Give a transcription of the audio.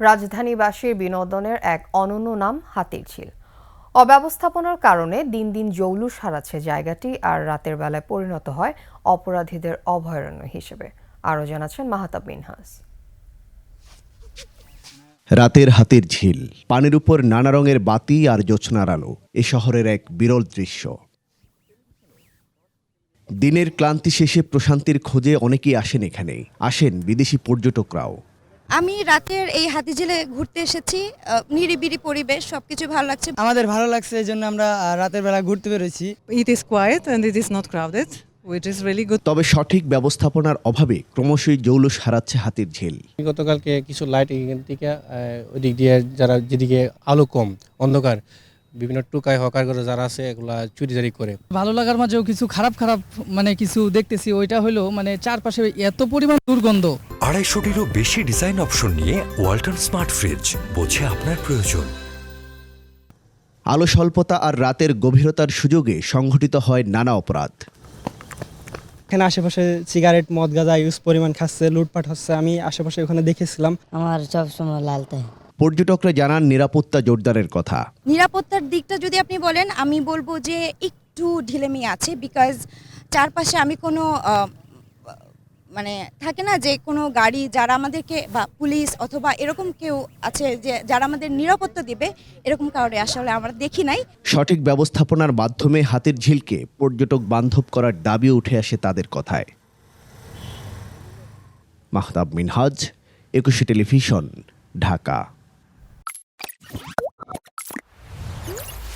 রাজধানীবাসীর বিনোদনের এক অনন্য নাম হাতির ঝিল। অব্যবস্থাপনার কারণে দিন দিন জৌলুস হারাচ্ছে জায়গাটি আর রাতের বেলায় পরিণত হয় অপরাধীদের অভয়ারণ্য হিসেবে। আরও জানাচ্ছেন মাহাতাব মিনহাস। রাতের হাতের ঝিল, পানির উপর নানা রঙের বাতি আর জ্যোৎস্নার আলো, এ শহরের এক বিরল দৃশ্য। দিনের ক্লান্তি শেষে প্রশান্তির খোঁজে অনেকেই আসেন এখানে, আসেন বিদেশি পর্যটকরাও। আমি রাতের এই হাতিঝিলে ঘুরতে এসেছি নিরিবিরি পরিবেশ সবকিছু ভালো লাগছে। আমাদের ভালো লাগছে এই জন্য আমরা রাতের বেলা ঘুরতে বেরোছি it is quiet and it is not crowded it is really good তবে সঠিক ব্যবস্থাপনার অভাবে ক্রমশই জৌলুস হারাচ্ছে হাতির ঝিল। গতকালকে কিছু লাইট এখান থেকে ওইদিক ওই দিক দিয়ে যারা যেদিকে আলো কম অন্ধকার বিভিন্ন টুকায় হকারগুলো যারা আছে এগুলা চুরিদারি করে। ভালো লাগার মাঝেও কিছু খারাপ খারাপ মানে কিছু দেখতেছি ওইটা হলো মানে চারপাশে এত পরিমাণ দুর্গন্ধ। আড়াইশোটিরও বেশি ডিজাইন অপশন নিয়ে ওয়ালটন স্মার্ট ফ্রিজ বোঝে আপনার প্রয়োজন। আলো স্বল্পতা আর রাতের গভীরতার সুযোগে সংঘটিত হয় নানা অপরাধ। এখানে আশেপাশে সিগারেট মদ গাঁজা ইউজ পরিমাণ খাচ্ছে লুটপাট হচ্ছে আমি আশেপাশে ওখানে দেখেছিলাম। আমার সব সময় লালতে পর্যটকরা জানান নিরাপত্তা জোরদারের কথা। নিরাপত্তার দিকটা যদি আপনি বলেন আমি বলব যে একটু ঢিলেমি আছে বিকজ চারপাশে আমি কোনো মানে থাকে না যে কোনো গাড়ি যারা আমাদেরকে বা পুলিশ অথবা এরকম কেউ আছে যে যারা আমাদের নিরাপত্তা দিবে এরকম কারণে আসলে আমরা দেখি নাই। সঠিক ব্যবস্থাপনার মাধ্যমে হাতের ঝিলকে পর্যটক বান্ধব করার দাবি উঠে আসে তাদের কথায়। মাহতাব মিনহাজ একুশে টেলিভিশন ঢাকা।